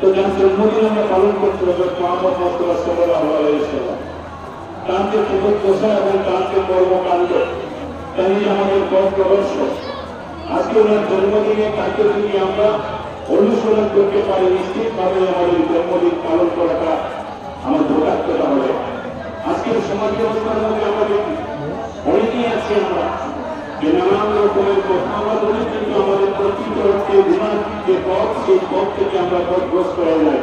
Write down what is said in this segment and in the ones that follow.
তো যার জন্মদিন আমরা পালন করতে হবে মোহাম্মদ মোস্তফা সাল্লাহ তার সুযোগ এবং যে কর্মকাণ্ড। তাই আমাদের পথ আজকে ওনার জন্মদিনে তাকে যদি আমরা অনুসরণ করতে পারি, নিশ্চিতভাবে আমাদের জন্মদিন পালন করাটা আমার দুর্ভাগ্যতা হবে আজকের সমাজ ব্যবস্থার মধ্যে আমরা দেখি, অনেকেই আছি আমরা, যে নানান রকমের কথা, আমরা বলি কিন্তু আমাদের প্রকৃত অর্থে পথ সেই পথ থেকে আমরা পথগ্রস্ত হয়ে যাই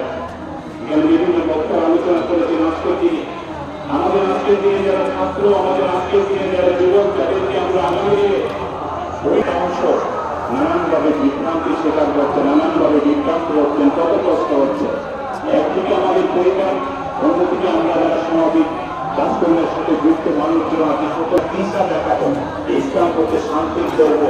এখানে বিভিন্ন বক্তার আলোচনা করেছেন আজকের আমাদের আজকের দিনে যারা ছাত্র, আমাদের আজকের দিনে যারা যুবক, তাদেরকে আমরা আগামী ওই অংশ নানানভাবে বিভ্রান্তি স্বীকার করছে, নানানভাবে বিভ্রান্ত হচ্ছেন কষ্ট হচ্ছে একদিকে আমাদের পরিবার, অন্যদিকে আমরা যারা সামাজিক কাজকর্মের সাথে যুক্ত মানুষজন আছে, সকল দিশা দেখাবো ইসলাম হচ্ছে শান্তির ধর্ম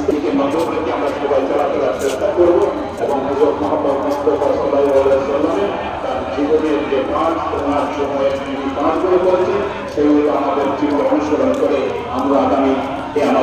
স্ত্রীকে রেখে আমরা সবাই চলাফেরার চেষ্টা করব এবং হজরত মোহাম্মদ মুস্তফা সাল্লামের তার জীবনের যে পাঁচ তোমার সময়ে তিনি পাঁচগুলো করেছেন সেগুলো আমাদের জীবন অনুসরণ করে আমরা আগামী এ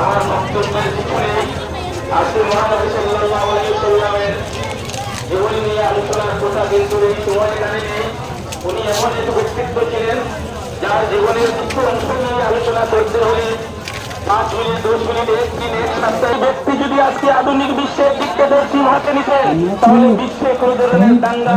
আমার বক্তব্যের পিছনে আসলে মহানবী সাল্লাল্লাহু জীবনী নিয়ে আলোচনার কথা কিন্তু এই সময় এখানে উনি এমন এক ব্যক্তিত্ব ছিলেন যার জীবনের কিছু অংশ নিয়ে আলোচনা করতে হলে পাঁচ মিনিট, দশ মিনিট, এক দিন এক সপ্তাহে আজকে আধুনিক বিশ্বের দিকটাদের চীন হাতে নিতে তাহলে বিশ্বে কোনো ধরনের দাঙ্গা